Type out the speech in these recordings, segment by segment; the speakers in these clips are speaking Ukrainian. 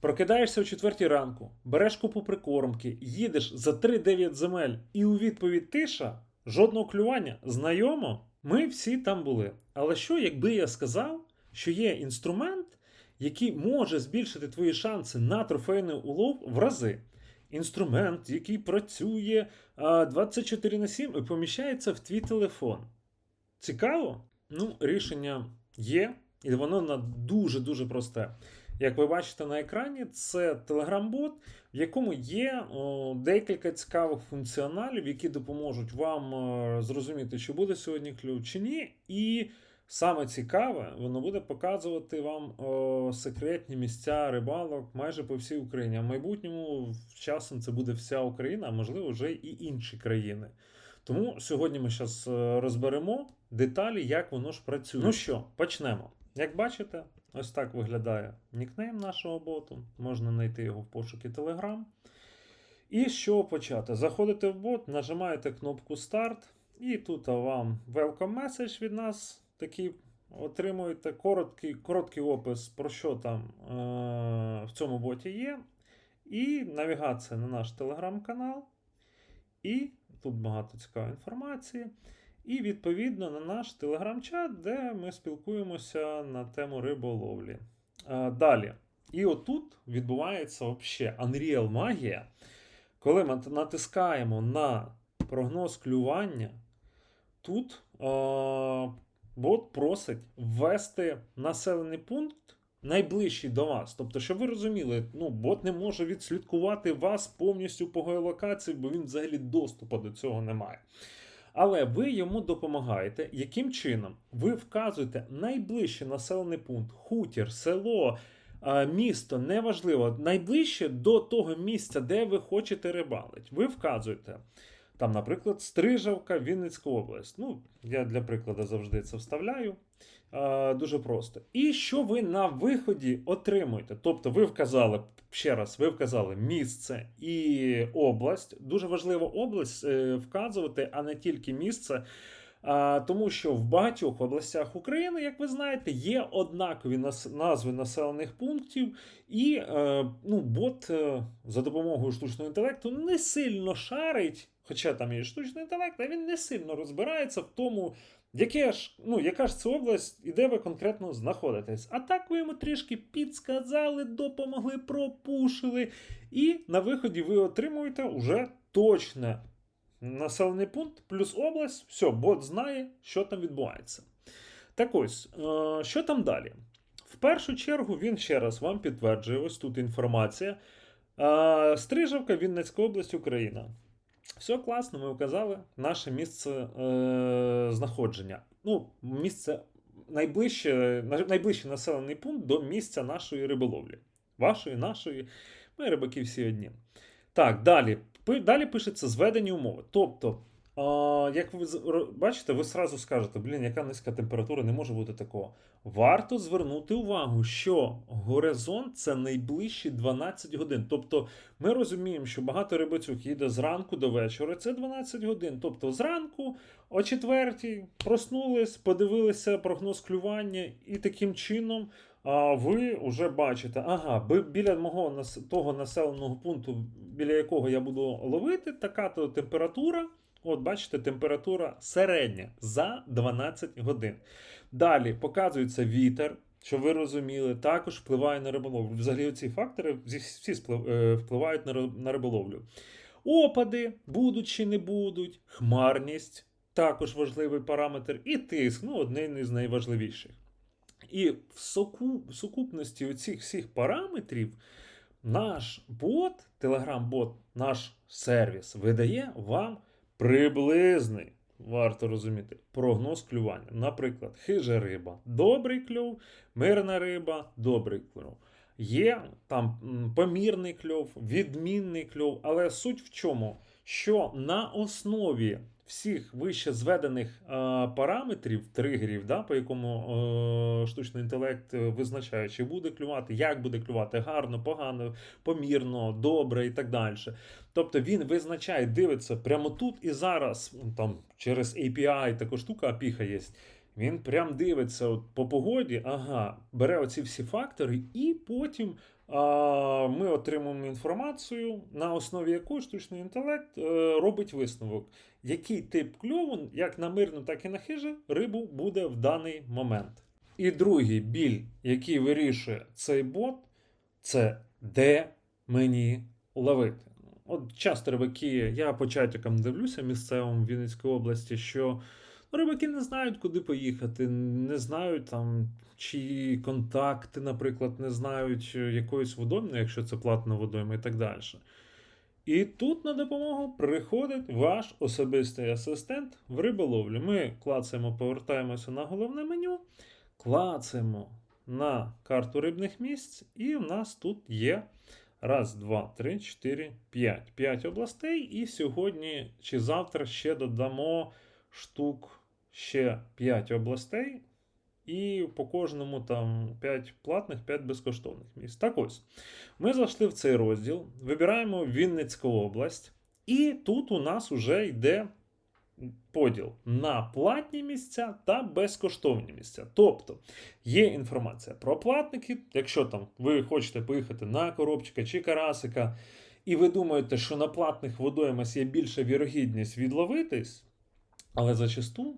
Прокидаєшся о 4 ранку, береш купу прикормки, їдеш за 3-9 земель, і у відповідь тиша, жодного клювання. Знайомо? Ми всі там були. Але що, якби я сказав, що є інструмент, який може збільшити твої шанси на трофейний улов в рази? Інструмент, який працює 24 на 7 і поміщається в твій телефон. Цікаво? Ну, рішення є, і воно на дуже-дуже просте. Як ви бачите на екрані, це Telegram-бот, в якому є декілька цікавих функціоналів, які допоможуть вам е, зрозуміти, чи буде сьогодні клюв чи ні. І саме цікаве, воно буде показувати вам секретні місця рибалок майже по всій Україні. А в майбутньому часом це буде вся Україна, а можливо вже і інші країни. Тому сьогодні ми зараз розберемо деталі, як воно ж працює. Ну що, почнемо. Як бачите, ось так виглядає нікнейм нашого боту. Можна знайти його в пошуки Telegram. І чого почати? Заходите в бот, нажимаєте кнопку Старт, і тут вам welcome message від нас. Такий отримуєте короткий, короткий опис, про що там е- в цьому боті є. І навігація на наш телеграм-канал. І тут багато цікавої інформації. І відповідно на наш телеграм-чат, де ми спілкуємося на тему риболовлі. Далі. І отут відбувається взагалі Unreal магія. Коли ми натискаємо на прогноз клювання, тут а, бот просить ввести населений пункт найближчий до вас. Тобто, щоб ви розуміли, ну, бот не може відслідкувати вас повністю по геолокації, бо він взагалі доступу до цього не має. Але ви йому допомагаєте. Яким чином? Ви вказуєте найближчий населений пункт, хутір, село, місто, неважливо, найближче до того місця, де ви хочете рибалити. Ви вказуєте. Там, наприклад, Стрижавка, Вінницька область. Ну, я для прикладу завжди це вставляю. Дуже просто. І що ви на виході отримуєте? Тобто, ви вказали ще раз, ви вказали місце і область. Дуже важливо область е, вказувати, а не тільки місце. Тому що в багатьох областях України, як ви знаєте, є однакові назви населених пунктів, і е, ну, бот е, за допомогою штучного інтелекту не сильно шарить, хоча там є штучний інтелект, а він не сильно розбирається в тому, яке ж, ну, яка ж це область і де ви конкретно знаходитесь. А так ви йому трішки підсказали, допомогли, пропушили. І на виході ви отримуєте уже точне населений пункт плюс область. Все, бот знає, що там відбувається. Так ось, е, що там далі? В першу чергу він ще раз вам підтверджує: ось тут інформація. Е, Стрижавка, Вінницька область, Україна. Все класно, ми вказали наше місце е, знаходження. Ну, місце найближче, найближчий населений пункт до місця нашої риболовлі. Вашої, нашої. Ми рибаки всі одні. Так, далі. Далі пишеться зведені умови. Тобто, як ви бачите, ви сразу скажете, блін, яка низька температура, не може бути такого. Варто звернути увагу, що горизонт це найближчі 12 годин. Тобто, ми розуміємо, що багато рибацюк їде зранку до вечора. Це 12 годин. Тобто, зранку о 4 проснулись, подивилися прогноз клювання, і таким чином а, ви вже бачите, ага, біля мого того населеного пункту, біля якого я буду ловити, така то температура. От, бачите, температура середня за 12 годин. Далі показується вітер, щоб ви розуміли, також впливає на риболовлю. Взагалі, ці фактори всі- е, впливають на риболовлю. Опади будуть чи не будуть, хмарність також важливий параметр, і тиск, ну, один із найважливіших. І в, сукупності оцих всіх параметрів наш бот, Telegram-бот, наш сервіс видає вам приблизний, варто розуміти, прогноз клювання. Наприклад, хижа риба, добрий кльов, мирна риба, добрий кльов. Є там помірний кльов, відмінний кльов, але суть в чому? Що на основі всіх вище зведених е, параметрів, тригерів, да, по якому е, штучний інтелект е, визначає, чи буде клювати, як буде клювати, гарно, погано, помірно, добре і так далі. Тобто він визначає, дивиться прямо тут і зараз, там через API така штука апіха є. Він прям дивиться от, по погоді, ага, бере оці всі фактори і потім ми отримуємо інформацію, на основі якої штучний інтелект е, робить висновок, який тип кльову, як на мирну, так і на хижі, рибу буде в даний момент. І другий біль, який вирішує цей бот, це де мені ловити. От часто рибаки, я по чатикам дивлюся місцевим в Вінницькій області, що рибаки не знають, куди поїхати, не знають там, чи контакти, наприклад, не знають е, якоїсь водойми, якщо це платна водойма і так далі. І тут на допомогу приходить ваш особистий асистент в риболовлі. Ми клацаємо, повертаємося на головне меню, клацаємо на карту рибних місць, і в нас тут є раз, два, три, чотири, п'ять. П'ять областей. І сьогодні чи завтра ще додамо штук ще 5 областей. І по кожному там 5 платних, 5 безкоштовних місць. Так ось, ми зайшли в цей розділ, вибираємо Вінницьку область, і тут у нас вже йде поділ на платні місця та безкоштовні місця. Тобто є інформація про платники. Якщо там ви хочете поїхати на коробчика чи карасика, і ви думаєте, що на платних водоймах є більша вірогідність відловитись, але зачасту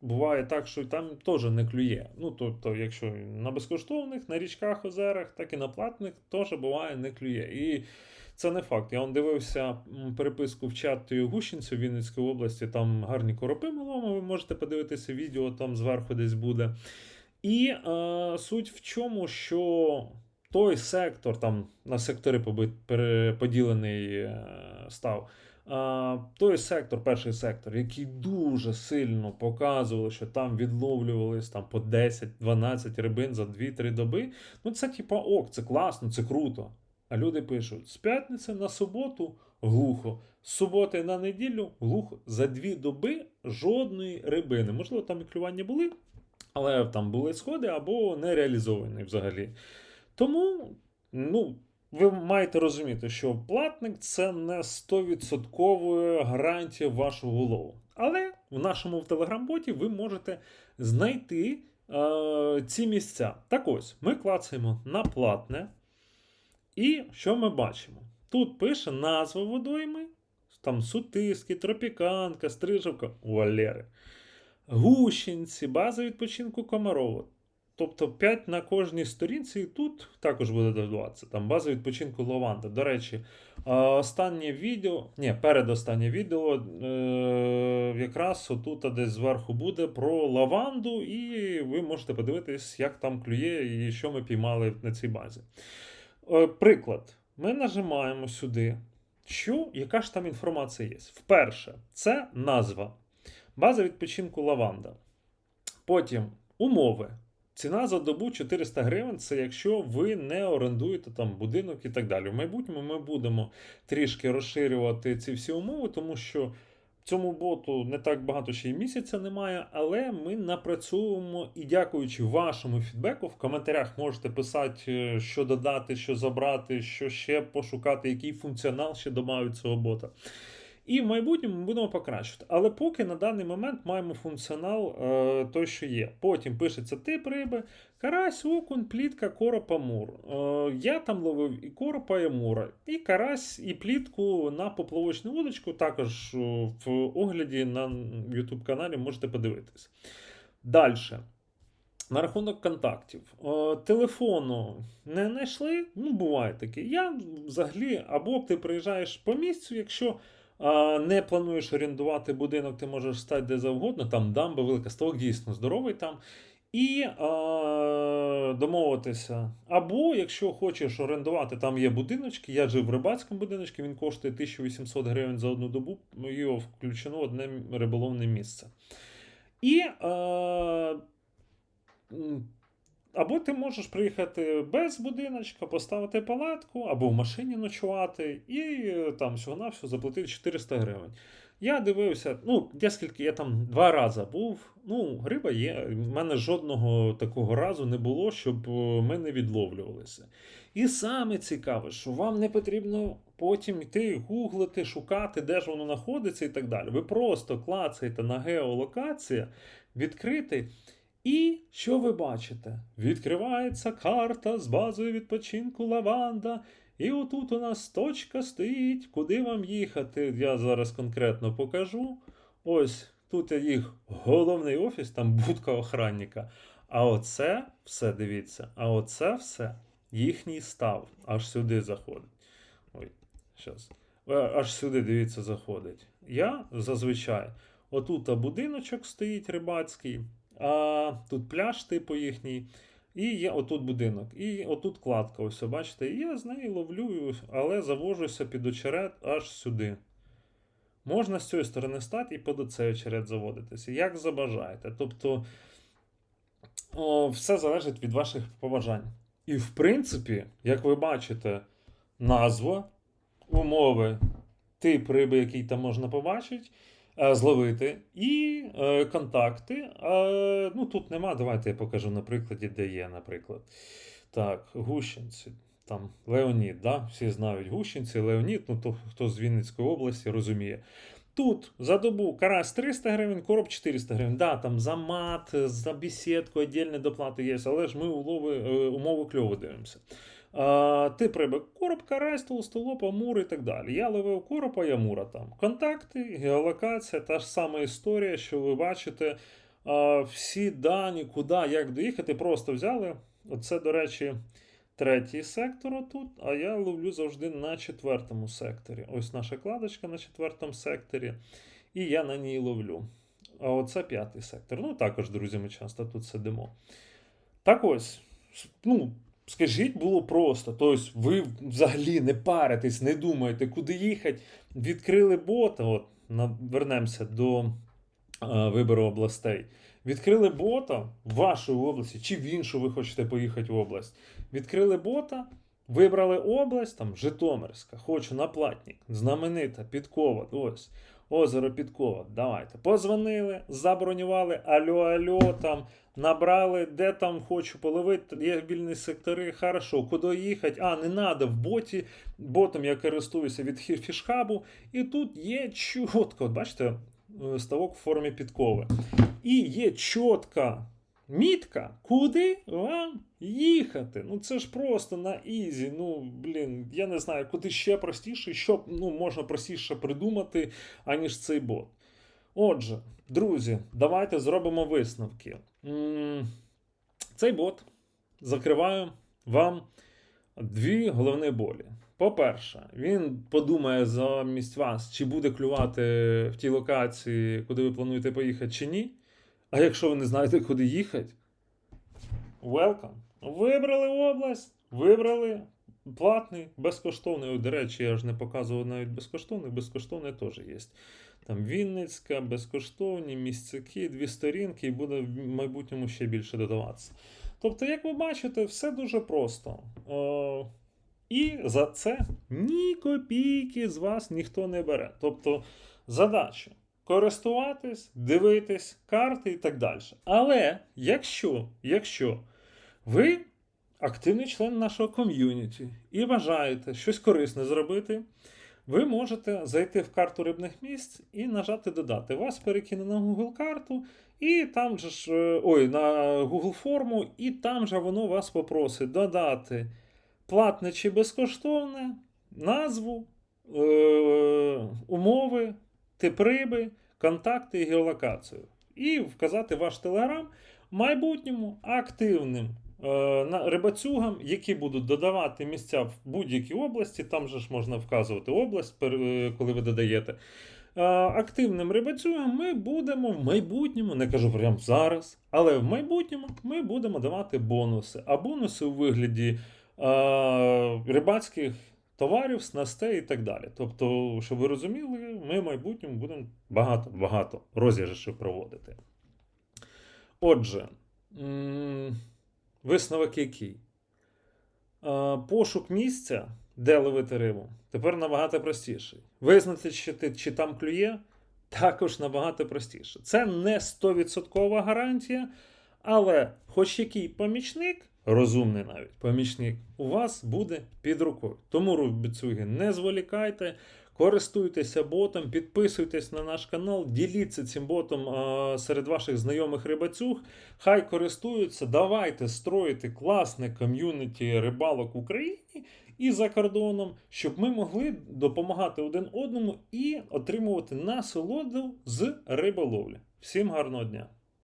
буває так, що там теж не клює. Ну, тобто, якщо на безкоштовних, на річках, озерах, так і на платних теж буває не клює. І це не факт. Я он дивився переписку в чаті Гущенцю в Вінницькій області, там гарні коропи ми ловимо, ви можете подивитися відео, там зверху десь буде. І е, суть в чому, що той сектор, там на сектори поділений е, став. Той сектор, перший сектор, який дуже сильно показували, що там відловлювались там по 10-12 рибин за 2-3 доби. Ну, це типа ок, це класно, це круто. А люди пишуть: з п'ятниці на суботу глухо, з суботи на неділю глухо. За дві доби жодної рибини. Можливо, там і клювання були, але там були сходи або не реалізовані взагалі. Тому, ну, ви маєте розуміти, що платник це не 100% гарантія вашого лову. Але в нашому телеграм-боті ви можете знайти е, ці місця. Так ось, ми клацаємо на платне. І що ми бачимо? Тут пише назва водойми, там сутиски, тропіканка, стрижавка, Валери. Гущенці, база відпочинку Комарова. Тобто 5 на кожній сторінці, і тут також буде додаватися. Там база відпочинку Лаванда. До речі, останнє відео, ні, передостаннє відео е, якраз отут десь зверху буде про лаванду, і ви можете подивитись, як там клює і що ми піймали на цій базі. Е, Приклад. Ми нажимаємо сюди. Що, яка ж там інформація є? Вперше, це назва. База відпочинку Лаванда. Потім умови. Ціна за добу 400 гривень це якщо ви не орендуєте там будинок і так далі. В майбутньому ми будемо трішки розширювати ці всі умови, тому що цьому боту не так багато ще й місяця немає, але ми напрацьовуємо і дякуючи вашому фідбеку, в коментарях можете писати, е, що додати, що забрати, що ще пошукати, який функціонал ще додають цього бота. І в майбутньому ми будемо покращувати. Але поки на даний момент маємо функціонал е, той, що є. Потім пишеться тип риби, карась, окунь, плітка, коропа, амур. Е, я там ловив і коропа, і амура, і карась, і плітку на поплавочну вудочку. Також е, в огляді на YouTube каналі можете подивитись. Далі. На рахунок контактів. Е, телефону не знайшли, ну буває таке. Я взагалі, або ти приїжджаєш по місцю, якщо не плануєш орендувати будинок, ти можеш стати де завгодно, там дамба велика, ставок дійсно здоровий там. І а, домовитися. Або, якщо хочеш орендувати, там є будиночки. Я жив в рибацькому будиночку, він коштує 1800 гривень за одну добу, його включено одне риболовне місце. І м, або ти можеш приїхати без будиночка, поставити палатку, або в машині ночувати, і е, там всього-навсього заплатити 400 гривень. Я дивився, ну, я скільки я там два рази був. Ну, риба є. в мене жодного такого разу не було, щоб е, ми не відловлювалися. І саме цікаве, що вам не потрібно потім йти гуглити, шукати, де ж воно знаходиться і так далі. Ви просто клацаєте на геолокація, відкритий. І що ви бачите? Відкривається карта з базою відпочинку Лаванда. І отут у нас точка стоїть, куди вам їхати. Я зараз конкретно покажу. Ось тут їх головний офіс, там будка охранника. А оце все, дивіться, а оце все їхній став. Аж сюди заходить. Ой, щас. Е, Аж сюди, дивіться, заходить. Я зазвичай. Отут будиночок стоїть рибацький, а тут пляж, типу їхній. І є отут будинок. І отут кладка, ось бачите. І я з неї ловлю, але завожуся під очерет аж сюди. Можна з цієї сторони стати і під оцей очерет заводитися, як забажаєте. Тобто о, все залежить від ваших побажань. І в принципі, як ви бачите, назва, умови, тип риби, який там можна побачити, зловити, і е, контакти. Е, ну тут нема. Давайте я покажу на прикладі, де є, наприклад. Так, гущенці. Там Леонід, да? всі знають гущенці, Леонід, ну то хто з Вінницької області розуміє. Тут за добу карась 300 гривень, короб 400 гривень. Да, там за мат, за бесідку, віддільні доплати є, але ж ми улови, е, умови кльово дивимося. А, тип риби короб, карась, толстолоб, амур і так далі. Я ловив коропа і амура там. Контакти, геолокація, та ж сама історія, що ви бачите. Всі дані, куди, як доїхати, просто взяли. Оце, до речі, третій сектор отут, а я ловлю завжди на четвертому секторі. Ось наша кладочка на четвертому секторі, і я на ній ловлю. А оце п'ятий сектор. Ну, також, друзі, ми часто тут сидимо. Так ось, ну, скажіть, було просто. Тобто, ви взагалі не паритесь, не думаєте, куди їхати. Відкрили бота, от, вернемося до е, вибору областей. Відкрили бота в вашій області, чи в іншу ви хочете поїхати в область. Відкрили бота, вибрали область, там Житомирська, хочу на платник, знаменита, Підкова, ось, озеро Підкова, давайте. Позвонили, забронювали, альо, альо, там, набрали, де там хочу половити, є вільні сектори, хорошо, куди їхати, а, не треба, в боті, ботом я користуюся від фішхабу, і тут є чітко, бачите, е, ставок в формі підкови. І є чітка мітка, куди вам їхати. Ну це ж просто на ізі. Ну, блін, я не знаю, куди ще простіше, що ну, можна простіше придумати, аніж цей бот. Отже, друзі, давайте зробимо висновки. Цей бот закриває вам дві головні болі. По-перше, він подумає замість вас, чи буде клювати в тій локації, куди ви плануєте поїхати, чи ні. А якщо ви не знаєте, куди їхати, welcome. Вибрали область, вибрали платний, безкоштовний. До речі, я ж не показував навіть безкоштовний, безкоштовний теж є. Там Вінницька, безкоштовні, місцяки, дві сторінки, і буде в майбутньому ще більше додаватися. Тобто, як ви бачите, все дуже просто. Е, і за це ні копійки з вас ніхто не бере. Тобто задача користуватись, дивитись карти і так далі. Але якщо, якщо ви активний член нашого ком'юніті і бажаєте щось корисне зробити, ви можете зайти в карту рибних місць і нажати додати. Вас перекине на Google карту, і там же ж е, ой, на Google форму, і там же воно вас попросить додати платне чи безкоштовне, назву, е, умови, тип риби, контакти і геолокацію. І вказати ваш телеграм майбутньому активним е, рибацюгам, які будуть додавати місця в будь-якій області. Там же ж можна вказувати область, е, коли ви додаєте. Е, Активним рибацюгам ми будемо в майбутньому, не кажу прямо зараз, але в майбутньому ми будемо давати бонуси. А бонуси у вигляді е, рибацьких товарів, снастей і так далі. Тобто, щоб ви розуміли, ми в майбутньому будемо багато-багато розіграшів проводити. Отже, висновок який? Пошук місця, де ловити рибу, тепер набагато простіший. Визнати, чи, ти- чи там клює, також набагато простіше. Це не 100% гарантія, але хоч який помічник розумний навіть помічник у вас буде під рукою. Тому, рубіцюги, не зволікайте, користуйтеся ботом, підписуйтесь на наш канал, діліться цим ботом е, серед ваших знайомих рибацюг. Хай користуються, давайте строїти класне ком'юніті рибалок в Україні і за кордоном, щоб ми могли допомагати один одному і отримувати насолоду з риболовлі. Всім гарного дня!